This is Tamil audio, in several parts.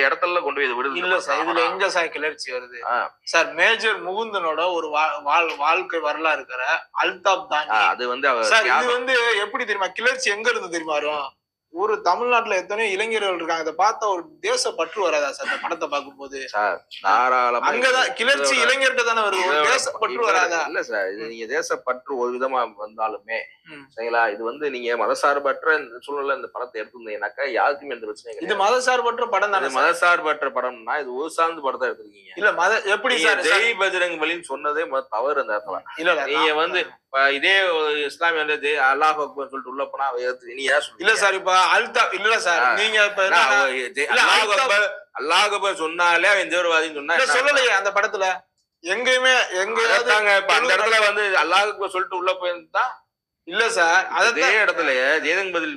இடத்துல கொண்டு போய் விடுது. இல்ல சார் இதுல எங்க சார் கிளர்ச்சி வருது. சார் மேஜர் முகுந்தனோட ஒரு வாழ்க்கை வரலாறு இருக்கிற அல்தாப் தானி. அது வந்து சார் இது. வந்து எப்படி தெரியுமா? கிளர்ச்சி எங்க இருந்து தெரியுமா வரும்? ஒரு தமிழ்நாட்டுல எத்தனையோ இளைஞர்கள் இருக்காங்க. இதை பார்த்தா ஒரு தேச பற்று வராதா சார் இந்த படத்தை பார்க்கும்போது? சார் தாராளமா அங்கதான் கிளர்ச்சி இளைஞர்கிட்ட தானே வருது? தேச பற்று வராதா? இல்ல சார் இது நீங்க தேசப்பற்று ஒரு விதமா வந்தாலுமே. சரிங்களா? இது வந்து நீங்க மதசார்பற்ற இந்த சூழ்நிலை இந்த படத்தை எடுத்திருந்தீங்கன்னாக்கா யாருக்குமே எந்த பிரச்சனையும் இது மதசார்பற்ற படம் தானே? மதசார்பற்ற படம்னா இது ஒரு சார்ந்த படத்தை எடுத்திருக்கீங்க. இல்ல மத எப்படி சார்? ஜெய் பஜ்ரங் பலின்னு சொன்னதே தவறு அந்த இடத்துல. இல்ல நீங்க வந்து இதே இஸ்லாமிய வந்து அல்லாஹ் அக்பர் சொல்லிட்டு உள்ள போனா நீ ஏன்? இல்ல சார் இப்ப அல்தாப் இல்ல சார். நீங்க இப்ப அல்லாஹ் அக்பர் அல்லாஹ் அக்பர் சொன்னாலே அவன் தேவரவாதின்னு சொன்னா சொல்லலையே அந்த படத்துல. எங்கேயுமே அந்த இடத்துல வந்து அல்லாஹ் அக்பர் சொல்லிட்டு உள்ள போயிருந்தா இல்ல சார் அதே இடத்துல ஜெயதங் பதில்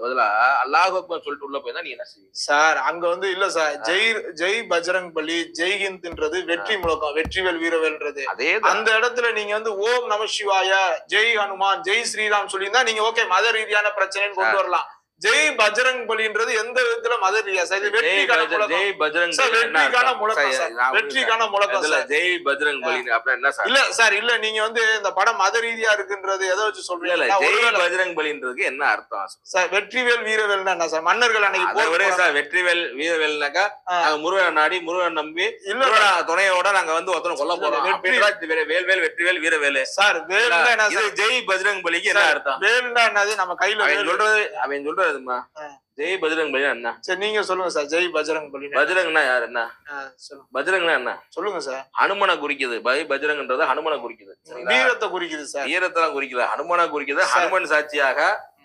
பதிலா அல்லாஹ் அக்பர் சொல்லிட்டு உள்ள போயிருந்தா நீ என்ன செய்வீங்க சார் அங்க வந்து இல்ல சார். ஜெய் ஜெய் பஜ்ரங் பலி ஜெய் ஹிந்த்ன்றது வெற்றி முழக்கம் வெற்றிவேல் வீரவேல்ன்றது. அதே அந்த இடத்துல நீங்க வந்து ஓம் நம சிவாய ஜெய் ஹனுமான் ஜெய் ஸ்ரீராம் சொல்லியிருந்தா நீங்க ஓகே மத ரீதியான பிரச்சனைன்னு கொண்டு வரலாம். ஜெய் பஜ்ரங் பலின்றது எந்த விதத்துல மத ரீதியா? சார் வெற்றிக்கான ஜெய் பஜ்ரங் வெற்றிக்கான? முழக்கம் சார், வெற்றிக்கான முழக்கம் சார். ஜெய் பஜ்ரங் பலி அப்படின்னா என்ன சார்? இல்ல சார் இல்ல நீங்க வந்து இந்த படம் மத ரீதியா இருக்குன்றது எதை வச்சு சொல்றீங்க. இல்ல ஜெய் பஜ்ரங் பலின்றதுக்கு என்ன அர்த்தம் சார்? வெற்றிவேல் வீரவேல்னா என்ன சார்? மன்னர்கள் அன்னைக்கு போறாங்க. சார் வெற்றிவேல் வீரவேல்னாக்கா. நாங்க முருகன் நாடி முருகன் நம்பி இல்ல துணையோட நாங்க வந்து ஒருத்தனை கொல்ல போறோம். வேல்வேல் வெற்றிவேல் வீரவேலு. சார் வேல்னா என்ன இது சார்? ஜெய் பஜ்ரங் பலிக்கு என்ன அர்த்தம்? வேல்னா என்னது? நம்ம கையில சொல்றது அவன் சொல்றதுமா ஆ. ஜெய் பஜ்ரங் பலி என்ன? சரி நீங்க சொல்லுங்க சார். ஜெய் பஜ்ரங் பலி பஜ்ரங்னா யார் என்ன? பஜ்ரங்னா என்ன? சொல்லுங்க சார். ஹனுமனை குறிக்குது. பை பஜ்ரங்ன்றது ஹனுமனை குறிக்குது? வீரத்தை குறிக்குது சார். வீரத்தெல்லாம் குறிக்கல. ஹனுமனை குறிக்குது. ஹனுமன் சாட்சியாக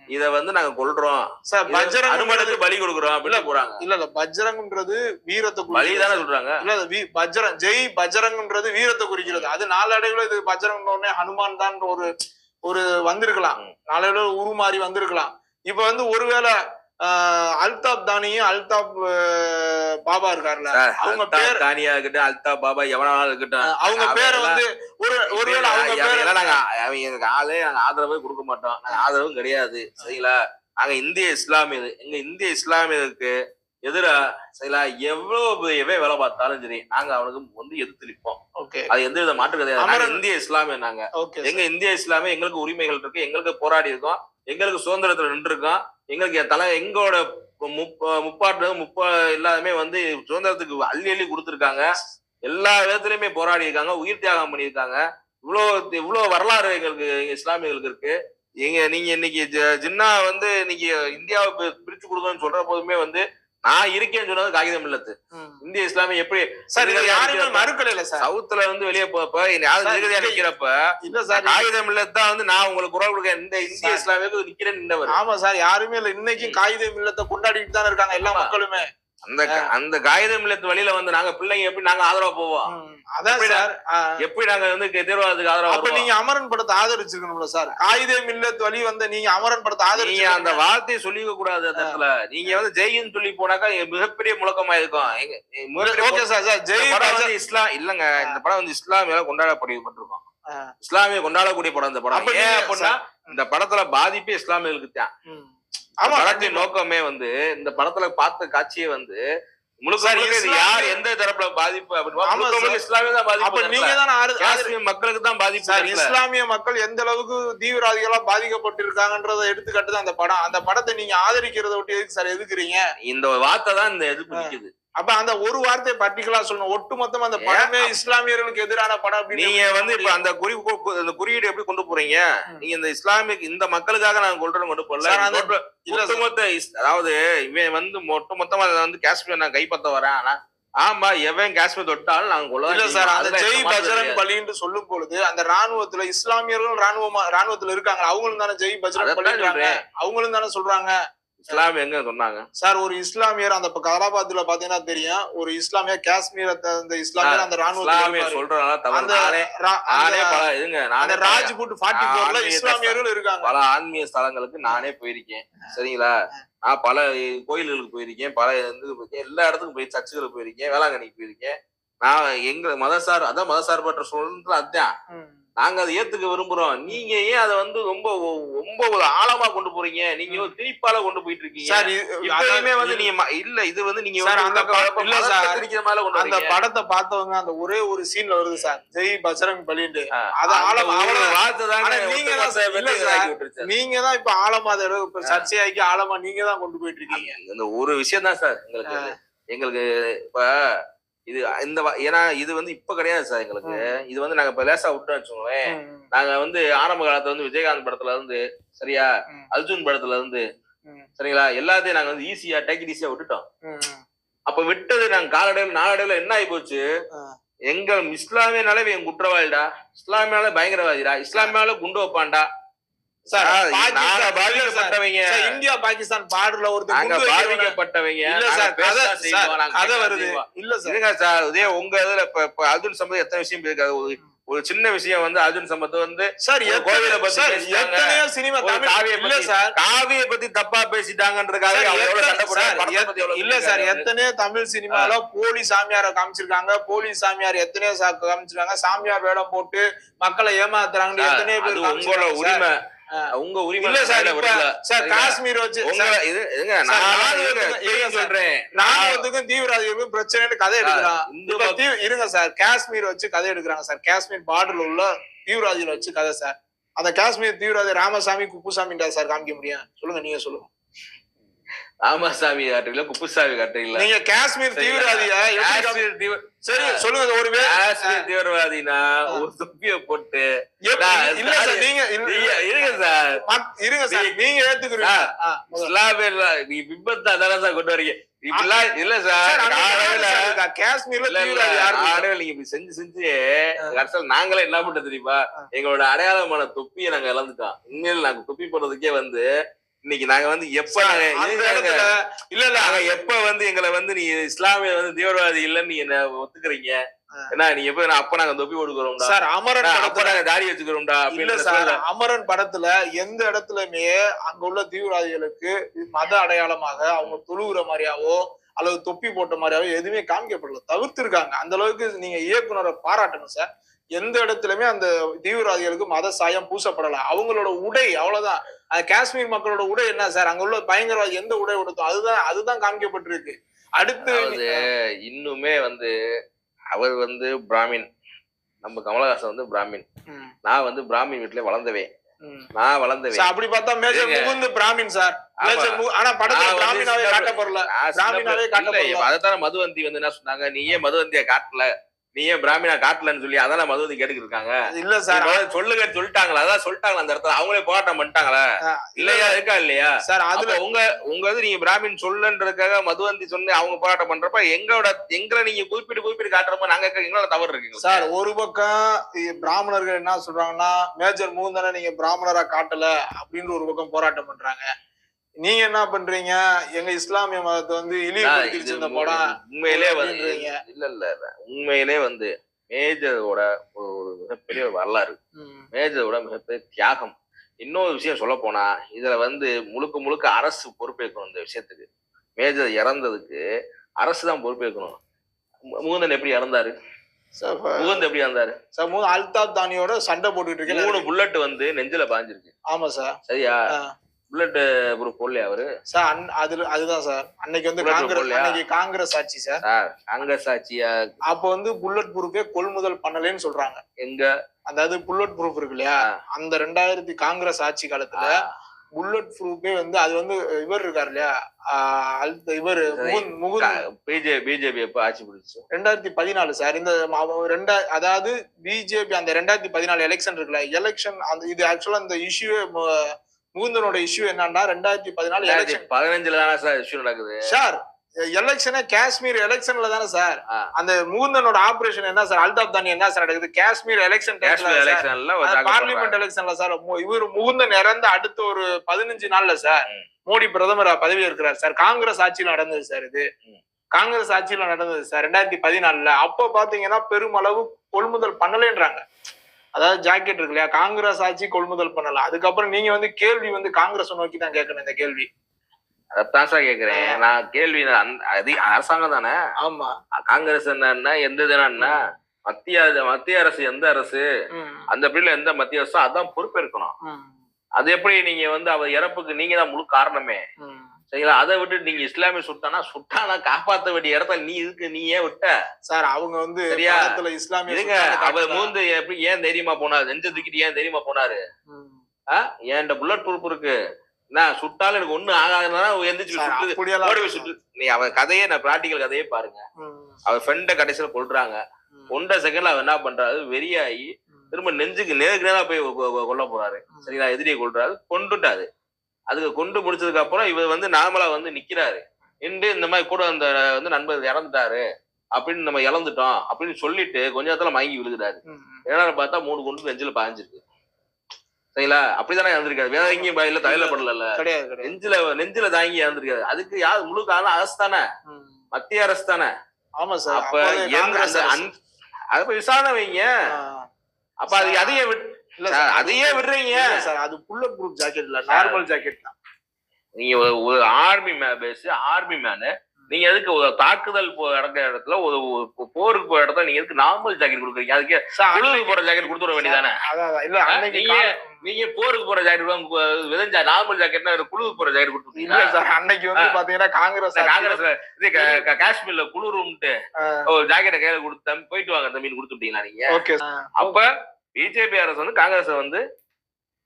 இத வந்து நாங்க கொல்றோம். சார் பஜ்ரங் ஹனுமனுக்கு பலி கொடுக்குறோம் அப்படின்னு போறாங்க. இல்ல இல்ல. பஜ்ரங்ன்றது வீரத்தை பலி குறிக்குது தானே. சொல்றாங்க? இல்ல பஜ்ரங் ஜெய் பஜ்ரங்ன்றது வீரத்தை குறிக்கிறது. அது நாளடைவுல இது பஜ்ரங் உடனே ஹனுமான் தான் ஒரு ஒரு வந்திருக்கலாம். நாளடைவுல உருமாறி வந்திருக்கலாம். இப்ப வந்து ஒருவேளை ஆஹ், அல்தாப் தானியும் அல்தாப் பாபா இருக்காருல்ல அவங்க பேர் தானியா இருக்கட்டும் அல்தா பாபா எவனாலும் இருக்கட்டும். அவங்க பேரை வந்து ஒரு ஒருவேளை அவங்க அவங்க பேரை எல்லாம் நாங்க அவங்க எங்களுக்கு ஆளே நாங்க ஆதரவே கொடுக்க மாட்டோம். நாங்க ஆதரவும் கிடையாது. சரிங்களா? நாங்க இந்திய இஸ்லாமியது எங்க இந்திய இஸ்லாமியருக்கு எதிரா சரிங்களா? எவ்வளவு எவே வேலை பார்த்தாலும் சரி நாங்க அவனுக்கு வந்து எதிர்த்து நிற்போம். ஓகே. அது எந்த வித மாற்று கிடையாது. இந்திய இஸ்லாமிய நாங்க. எங்க இந்திய இஸ்லாமிய எங்களுக்கு உரிமைகள் இருக்கு எங்களுக்கு போராடி இருக்கோம். எங்களுக்கு சுதந்திரத்துல நின்றுருக்கோம் எங்களுக்கு என் தலை எங்களோட முப்ப முப்பாட்டு முப்ப எல்லாருமே வந்து சுதந்திரத்துக்கு அள்ளி அள்ளி கொடுத்துருக்காங்க. எல்லா விதத்துலயுமே போராடி இருக்காங்க உயிர் தியாகம் பண்ணியிருக்காங்க. இவ்வளோ இவ்வளோ வரலாறு எங்களுக்கு இஸ்லாமியர்களுக்கு இருக்கு. எங்க நீங்க இன்னைக்கு ஜ- ஜின்னா வந்து இன்னைக்கு இந்தியாவை பி- பிரிச்சு கொடுக்கணும்னு சொல்ற போதுமே வந்து நான் இருக்கேன்னு சொன்னது காகிதம் இல்லத்து. இந்திய இஸ்லாமிய எப்படி சார் இது யாருமே மறுக்கல இல்ல சார். சவுத்துல வந்து வெளியே போப்ப யாரும் நிக்கிறப்ப இல்ல சார் காகிதம் இல்லத்தான் வந்து நான் உங்களுக்கு குரல் கொடுக்க இந்த இந்திய சார். இஸ்லாமியருக்கு நிக்கிறேன் நின்றவர். ஆமா சார் யாருமே இல்ல. இன்னைக்கும் காகித மில்லத்தை கொண்டாடிட்டு தானே இருக்காங்க எல்லா. மக்களுமே. அந்த அந்த காகிதம் இல்லத்து வழியில வந்து நாங்க பிள்ளைங்க எப்படி நாங்க ஆதரவா போவோம். அதான்? சார். எப்படி நாங்க வந்து தேர்வாதத்துக்கு ஆதரவா அப்ப? நீங்க அமரன் படத்தை ஆதரிச்சிருக்கணும்ல சார். காகித மில்லத் வழி வந்த நீங்க அமரன் படத்தை நீங்க ஆதரிச்சு அந்த வார்த்தையை சொல்லிக்க கூடாது அந்த இடத்துல. நீங்க வந்து ஜெயின்னு சொல்லி போனாக்கா மிகப்பெரிய முழக்கமா இருக்கும் ஓகே சார் சார். ஜெய் இஸ்லாம் இல்லங்க இந்த படம் வந்து இஸ்லாமியால கொண்டாடப்பட்டிருக்கோம். இஸ்லாமிய கொண்டாடக்கூடிய படம் இந்த படம். ஏன் அப்படின்னா இந்த படத்துல பாதிப்பே இஸ்லாமியர்களுக்கு தான் படத்தின். நோக்கமே வந்து இந்த படத்துல பார்த்த காட்சியே வந்து முழுக்க யார் எந்த தரப்புல பாதிப்பு. இஸ்லாமிய தான் பாதிப்பு நீங்க தானே மக்களுக்கு தான் பாதிப்பு. இஸ்லாமிய மக்கள் எந்த அளவுக்கு தீவிரவாதிகளா பாதிக்கப்பட்டிருக்காங்கன்றத எடுத்துக்காட்டு தான் அந்த படம் அந்த படத்தை நீங்க ஆதரிக்கிறத விட்டு எதுக்கு சார் எதுக்குறீங்க இந்த வார்த்தை தான் இந்த எதிர்ப்பு நிக்குது அப்ப அந்த ஒரு வார்த்தையை பர்டிகுலரா சொல்லணும். ஒட்டுமொத்தமா அந்த படமே இஸ்லாமியர்களுக்கு எதிரான படம் அப்படின்னு நீங்க வந்து இப்ப அந்த குறி அந்த குறியீடு எப்படி கொண்டு போறீங்க. நீங்க இந்த இஸ்லாமிக் இந்த மக்களுக்காக நாங்க கொள்றோம் கொண்டு சார். ஒட்டுமொத்த அதாவது இவன் வந்து ஒட்டுமொத்தமா அதை வந்து காஷ்மீர் நான் கைப்பற்ற வரேன். ஆனா ஆமா எவன் காஷ்மீர் தொட்டாலும் நாங்க கொள்ள இல்ல சார் அந்த ஜெய் பஜ்ரங் பலின்னு சொல்லும் பொழுது அந்த ராணுவத்துல இஸ்லாமியர்களும் ராணுவமா ராணுவத்துல இருக்காங்க. அவங்களும் தானே ஜெய் பஜ்ரங் சொல்றேன். அவங்களும் தானே சொல்றாங்க. இஸ்லாம் எங்க சொன்னாங்க? சார் ஒரு இஸ்லாமியர் அந்த இப்ப கலாபாத்துல பாத்தீங்கன்னா தெரியும். ஒரு இஸ்லாமியர் காஷ்மீர் அந்த இஸ்லாமியர் அந்த இஸ்லாமிய ராணுவ சொல்றதுனால தவறு. ராஜ்புட் ஃபார்ட்டி போர்ல இஸ்லாமியர்கள் இருக்காங்க. பல ஆன்மீக ஸ்தலங்களுக்கு நானே போயிருக்கேன். சரிங்களா? நான் பல கோயில்களுக்கு போயிருக்கேன். பல இதுக்கு போயிருக்கேன் எல்லா இடத்துக்கும் போய் சர்ச்சுகளுக்கு போயிருக்கேன். வேளாங்கண்ணிக்கு போயிருக்கேன். நான் எங்க மதசார் அதான் மதசார்பற்ற சூழ்நிலை அதான். நாங்க அதை ஏத்துக்க விரும்புறோம். நீங்க ஏன் அதை வந்து ரொம்ப ரொம்ப ஒரு ஆழமா கொண்டு போறீங்க? நீங்க ஒரு திணிப்பால கொண்டு போயிட்டு இருக்கீங்க. சார் வந்து நீங்க இல்ல இது வந்து நீங்க அந்த இல்ல சார். அந்த. படத்தை பார்த்தவங்க அந்த ஒரே ஒரு சீன்ல வருது சார். ஜெய் பஜ்ரங் ஆ, அது ஆழம் அவ்வளவு- வார்த்தை ஆனா நீங்க தான் சார். நீங்க தான் இப்ப ஆழமா அதை சர்ச்சையாக்கி ஆழமா நீங்க தான் கொண்டு போயிட்டு இருக்கீங்க. இந்த ஒரு விஷயம் தான் சார் எங்களுக்கு எங்களுக்கு இப்ப இது இந்த ஏன்னா இது வந்து இப்ப கிடையாது சார் எங்களுக்கு. இது வந்து நாங்க இப்ப லேசா விட்டோம் வச்சுக்கோங்களேன். நாங்க வந்து ஆரம்ப காலத்துல வந்து விஜயகாந்த் படத்துல இருந்து சரியா. அர்ஜுன் படத்துல இருந்து சரிங்களா? எல்லாத்தையும் நாங்க வந்து ஈஸியா டேக் ஈஸியா விட்டுட்டோம். அப்ப விட்டது நாங்க காலடைவில் நாளடைவில் என்ன ஆகி போச்சு. எங்க இஸ்லாமியனாலே இவன் குற்றவாளிடா. இஸ்லாமியால பயங்கரவாதிடா. இஸ்லாமியால குண்டு வைப்பான்டா. இந்தியா பாகிஸ்தான் பார்டர்ல வைக்கிறவன- பாதிக்கப்பட்டவங்க. இல்ல சார் கதை வருது. இல்ல சார் சார் இதே உங்க இதுல இப்ப அர்ஜுன் சம்பத் எத்தனை விஷயம் இருக்காது ஒரு சின்ன விஷயம் வந்து அர்ஜுன் சம்பத் வந்து சார் கோவிலை பத்தி. எத்தனையோ சினிமா காவியை இல்ல சார் காவியை பத்தி தப்பா பேசிட்டாங்கன்றதுக்காக இல்ல சார். எத்தனையோ தமிழ் சினிமால போலி சாமியார காமிச்சிருக்காங்க. போலி சாமியார் எத்தனையோ காமிச்சிருக்காங்க. சாமியார் வேடம் போட்டு மக்களை ஏமாத்துறாங்கன்னு சார், எத்தனையோ பேர் உங்களோட உரிமை. உங்க உரிமை சார். சார்? காஷ்மீர் வச்சு இது. சொல்றேன் நான் ராணுவத்துக்கும் தீவிரவாதிகளுக்கும் பிரச்சனைன்னு கதை எடுக்கிறான் இருங்க சார் காஷ்மீர் வச்சு கதை எடுக்கிறாங்க சார் காஷ்மீர் பார்டர்ல உள்ள தீவிரவாதிகளை வச்சு கதை சார் அந்த காஷ்மீர் தீவிரவாதி ராமசாமி குப்புசாமி சார் காமிக்க முடியும் சொல்லுங்க நீங்க சொல்லுங்க ராமசாமி காட்டுறீங்களா? குப்புசாமி காட்டுறீங்களா? நீங்க காஷ்மீர் தீவிரவாதிய? காஷ்மீர் தீவிர- சரி சொல்லுங்க ஒரு காஷ்மீர் தீவிரவாதினா ஒரு தொப்பிய போட்டு இல்ல சார் நீங்க இல்ல- நீங்க- இருங்க சார். இருங்க சார் நீங்க ஏத்துக்கிறீங்க. சார், ஆ, முதல்ல. இஸ்லாமியர்ல நீ பிம்பத்தை அதான சார் கொண்டு வரீங்க. இப்படிலாம் இல்ல சார்? காஷ்மீர்ல இல்ல, இல்ல? காலையில நீங்க இப்படி செஞ்சு செஞ்சு கடைசியில் நாங்களே என்ன பண்ண தெரியுமா? எங்களோட அடையாளமான தொப்பியை நாங்க இழந்துட்டோம். உண்மையில நாங்க தொப்பி போடுறதுக்கே வந்து இன்னைக்கு நாங்க வந்து எப்ப இல்ல இல்ல. நாங்க எப்ப வந்து எங்களை வந்து நீ இஸ்லாமிய வந்து தீவிரவாதி இல்லைன்னு நீ என்ன ஒத்துக்கிறீங்க? என்ன நீ எப்ப நான் அப்ப நாங்க தொப்பி கொடுக்குறோம்டா சார் அமரன் அப்ப நாங்க தாடி வச்சுக்கிறோம்டா இல்ல சார். அமரன் படத்துல எந்த இடத்துலயுமே அங்க உள்ள தீவிரவாதிகளுக்கு மத அடையாளமாக அவங்க தொழுகிற மாதிரியாவோ அல்லது தொப்பி போட்ட மாதிரியாவோ எதுவுமே காமிக்கப்படல. தவிர்த்திருக்காங்க. அந்த அளவுக்கு நீங்க இயக்குனரை பாராட்டணும் சார். எந்த இடத்துலயுமே அந்த தீவிரவாதிகளுக்கு மத சாயம் பூசப்படல. அவங்களோட உடை அவ்வளவுதான். காஷ்மீர் மக்களோட உடை என்ன சார்? அங்க உள்ள பயங்கரவாதி எந்த உடை உடுத்தோம் அதுதான் அதுதான் காமிக்கப்பட்டிருக்கு அடுத்து இன்னுமே வந்து அவர் வந்து பிராமின். நம்ம கமலஹாசன் வந்து பிராமின். நான் வந்து பிராமின் வீட்டுல வளர்ந்தவேன் ம். நான் வளர்ந்தவேன் சார், அப்படி பார்த்தா மேஜர். முகுந்து பிராமின் சார். ஆனா படத்துல பிராமினாவே நான் சின்ன பிராமினாவே. இல்ல, இப்ப அதைத்தானே மதுவந்தி வந்து என்ன சொன்னாங்க? நீ ஏன் மதுவந்திய காட்டல. நீ ஏன் பிராமினா காட்டலன்னு சொல்லி அதான மதுவந்தி கேட்டுக்கிட்டு இருக்காங்க? இல்ல சார் சொல்லுங்க சொல்லிட்டாங்களா? அதான் சொல்லிட்டாங்களா அந்த இடத்துல? அவங்களே போராட்டம் பண்ணிட்டாங்களா? இல்லையா? இருக்கா இல்லையா? சார் அதுல உங்க உங்க இது நீங்க பிராமின் சொல்லுன்றதுக்காக மதுவந்தி சொன்னு அவங்க போராட்டம் பண்றப்ப எங்களோட எங்களை நீங்க குறிப்பிட்டு குறிப்பிட்டு காட்டுறப்ப நாங்க எங்களோட தவறு இருக்குங்க சார் ஒரு பக்கம் பிராமணர்கள் என்ன சொல்றாங்கன்னா மேஜர் மூந்தனை நீங்க பிராமணரா காட்டல அப்படின்ற ஒரு பக்கம் போராட்டம் பண்றாங்க. நீங்க என்ன பண்றீங்க? எங்க இஸ்லாமிய மதத்தை வந்து இது இந்த படம். உண்மையிலே வந்து. இல்ல இல்ல. உண்மையிலே வந்து மேஜரோட ஒரு ஒரு மிகப்பெரிய ஒரு வரலாறு. மேஜரோட மிகப்பெரிய தியாகம். இன்னொரு விஷயம் சொல்ல போனா இதுல வந்து முழுக்க முழுக்க அரசு பொறுப்பேற்கணும் இந்த விஷயத்துக்கு. மேஜர் இறந்ததுக்கு அரசு தான் பொறுப்பேற்கணும். முகுந்தன் எப்படி இறந்தாரு? முகுந்த் எப்படி இறந்தாரு? சார் மூணு அல்தாப் தானியோட சண்டை போட்டுட்டு மூணு இருக்கேன் புல்லட் வந்து நெஞ்சில பாஞ்சிருக்கு. ஆமா சார். சரியா. புல்லட் ப்ரூஃப் போடலையா அவரு? சார் அன்- அதுல அதுதான் சார். அன்னைக்கு வந்து காங்கிரஸ்? அன்னைக்கு காங்கிரஸ் ஆட்சி சார். சார் அங்க சாட்சியா அப்ப வந்து புல்லட் ப்ரூஃபே கொள்முதல் பண்ணலன்னு சொல்றாங்க. எங்க? அதாவது புல்லட் ப்ரூஃப் இருக்கு இல்லையா. அந்த ரெண்டாயிரத்தி காங்கிரஸ் ஆட்சி காலத்துல புல்லட் ப்ரூஃபே வந்து அது வந்து இவர் இருக்காரு இல்லையா? இவர் முகுந்த் முகுந்த். பிஜே பிஜேபி எப்ப ஆட்சி பிடிச்சு ரெண்டாயிரத்தி பதினாலு சார். இந்த ரெண்டா அதாவது பிஜேபி அந்த ரெண்டாயிரத்தி பதினாலு எலெக்ஷன் இருக்குல்ல எலெக்ஷன் அந்த இது ஆக்சுவலா இந்த இஷ்யூ முகுந்தனோட இஷ்யூ என்னன்னா ரெண்டாயிரத்தி பதினாலு எலெக்ஷன் பதினஞ்சுல தானே சார் இஷ்யூ நடக்குது? சார் எலெக்ஷனே காஷ்மீர் எலெக்ஷன்ல தானே சார். அந்த முகுந்தனோட ஆபரேஷன் என்ன சார் அல்தாப் தானி என்ன சார் நடக்குது? Kashmir election parliament. எலெக்ஷன்ல சார் இவர் முகுந்தன் இறந்த அடுத்த ஒரு பதினஞ்சு நாள்ல சார். மோடி பிரதமர் பதவி இருக்கிறார் சார் காங்கிரஸ் ஆட்சியில நடந்தது சார் இது. காங்கிரஸ் ஆட்சியில நடந்தது சார் ரெண்டாயிரத்தி பதினாலுல. அப்ப பாத்தீங்கன்னா பெருமளவு கொள்முதல் பண்ணலன்றாங்க. அதாவது ஜாக்கெட் இருக்கு இல்லையா? காங்கிரஸ் ஆட்சி கொள்முதல் பண்ணல. அதுக்கப்புறம் நீங்க வந்து கேள்வி வந்து காங்கிரஸ் நோக்கி தான் கேட்கணும் இந்த கேள்வி. அதான் சார் கேக்குறேன் நான் கேள்வி அந்த- அது அரசாங்கம் தானே? ஆமா. காங்கிரஸ் என்ன எந்த இதுனா மத்திய மத்திய அரசு எந்த அரசு? அந்த பிரிவில் எந்த மத்திய அரசோ அதான் பொறுப்பேற்கணும். அது எப்படி நீங்க வந்து அவர் இறப்புக்கு நீங்க தான் முழு காரணமே. சரிங்களா? அதை விட்டு நீங்க இஸ்லாமிய சுட்டானா சுட்டானா காப்பாத்த வேண்டிய இடத்துல நீ இதுக்கு நீ ஏன் விட்ட? சார் அவங்க வந்து சரியா? இஸ்லாமிய அவர்? மூந்து எப்படி ஏன் தைரியமா போனாரு? நெஞ்ச தூக்கிட்டு ஏன் தைரியமா போனாரு? ம். என்கிட்ட புல்லட் ப்ரூஃப் இருக்கு? நான் சுட்டாலும் எனக்கு ஒண்ணு ஆகாதுன்னா எந்திரிச்சு சுட்டு நீ அவன் கதையே நான் பிராக்டிக்கல் கதையே பாருங்க. ம், அவன் ஃப்ரெண்ட கடைசியில கொல்றாங்க. ம், ஒன்றரை செகண்ட்ல அவன் என்ன பண்றாரு? வெறியாகி. திரும்ப நெஞ்சுக்கு நேருக்கு நேரா போய் கொல்ல போறாரு. சரிங்களா? எதிரியை கொல்றாரு. கொண்டுட்டாரு அதுக்கு கொண்டு முடிச்சதுக்கு அப்புறம் இவர் வந்து நார்மலா வந்து நிக்கிறாரு. நின்று இந்த மாதிரி கூட அந்த வந்து நண்பர் இறந்துட்டாரு. அப்படின்னு நம்ம இழந்துட்டோம் அப்படின்னு சொல்லிட்டு கொஞ்ச நேரத்துல மயங்கி விழுகிறாரு. ஏன்னா பார்த்தா மூணு கொண்டு நெஞ்சில பாஞ்சிருக்கு சரிங்களா? அப்படிதானே இறந்திருக்காரு. வேற எங்கேயும் பயில தலையில படல நெஞ்சில நெஞ்சில தாங்கி இறந்திருக்காரு. அதுக்கு யார் முழு காரணம் அரசு தானே. மத்திய அரசு தானே? ஆமா சார். அப்ப அதை போய் விசாரணை வைங்க. அப்ப அது அதையே விட் இல்ல சார், அதையே விடுறீங்க? இல்ல சார் அது புல்லட் ப்ரூஃப் ஜாக்கெட் இல்ல நார்மல் ஜாக்கெட் தான். நீங்க ஒரு- ஆர்மி பேஸ் ஆர்மி மேனு நீங்க எதுக்கு ஒரு தாக்குதல் நடக்கிற இடத்துல ஒரு போருக்கு போற இடத்துல நீங்க எதுக்கு நார்மல் ஜாக்கெட் கொடுக்குறீங்க? அதுக்கு குழுவுக்கு போற ஜாக்கெட் கொடுத்துட வேண்டியதானே. இல்ல அன்னைக்கு நீங்க- நீங்க போருக்கு போற ஜாக்கெட் விதஞ்சா நார்மல் ஜாக்கெட்னா குழுவுக்கு போற ஜாக்கெட் இல்ல கொடுத்துருக்கீங்க சார் அன்னைக்கு வந்து பாத்தீங்கன்னா காங்கிரஸ் ஆட்சி- காங்கிரஸ்ல இது க- க- காஷ்மீர்ல குளிரும்ட்டு ஒரு ஜாக்கெட்டை கையில கொடுத்து போயிட்டு வாங்க தம்பின்னு கொடுத்துட்டீங்களா நீங்க. அப்ப பிஜேபி அரசு வந்து காங்கிரஸ் வந்து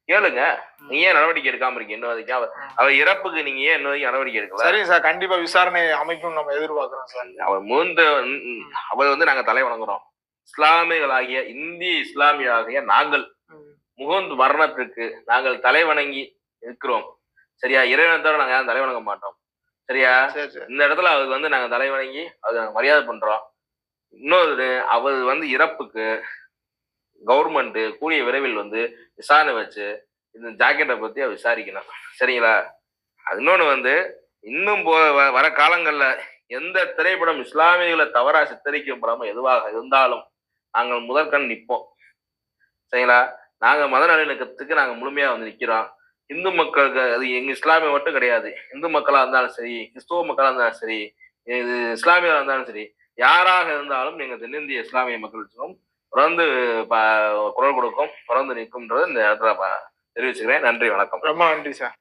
கேளுங்க. நீங்க ஏன் நடவடிக்கை எடுக்காம இருக்கீங்க? இன்னும் வரைக்கும் அவர் இறப்புக்கு நீங்க ஏன் இன்ன வரைக்கும் நடவடிக்கை எடுக்கல? சரிங்க சார். கண்டிப்பா விசாரணை அமைக்கும் நம்ம எதிர்பார்க்கிறோம் சார். அவர் மூன்று அவர் வந்து நாங்க தலை வணங்குறோம். இஸ்லாமியர்களாகிய இந்திய இஸ்லாமியராகிய நாங்கள் முகந்து மரணத்திற்கு நாங்கள் தலை வணங்கி இருக்கிறோம் சரியா? இறைவனை தவிர நாங்க யாரும் தலை வணங்க மாட்டோம். சரியா? சரி சரி. இந்த இடத்துல அவருக்கு வந்து நாங்க தலை வணங்கி அதை மரியாதை பண்றோம். இன்னொரு அவர் வந்து இறப்புக்கு கவர்மெண்ட் கூடிய விரைவில் வந்து விசாரணை வச்சு இந்த ஜாக்கெட்டை பத்தி விசாரிக்கணும். சரிங்களா? அது வந்து இன்னும் போ வ- வர காலங்கள்ல எந்த திரைப்படம் இஸ்லாமியர்களை தவறா படமும் எதுவாக இருந்தாலும் நாங்கள் முதற்கண் நிற்போம். சரிங்களா? நாங்க மத நல்லிணக்கத்துக்கு நாங்க முழுமையா வந்து நிக்கிறோம். இந்து மக்களுக்கு அது எங்க இஸ்லாமிய மட்டும் கிடையாது. இந்து மக்களா இருந்தாலும் சரி கிறிஸ்துவ மக்களா இருந்தாலும் சரி இது இஸ்லாமியராக இருந்தாலும் சரி யாராக இருந்தாலும் எங்க தென்னிந்திய இஸ்லாமிய மக்களுக்கும் தொடர்ந்து குரல் கொடுக்கும் தொடர்ந்து நிற்கும்ன்றது இந்த இடத்துல தெரிவிச்சுக்கிறேன். நன்றி வணக்கம். ரொம்ப நன்றி சார்.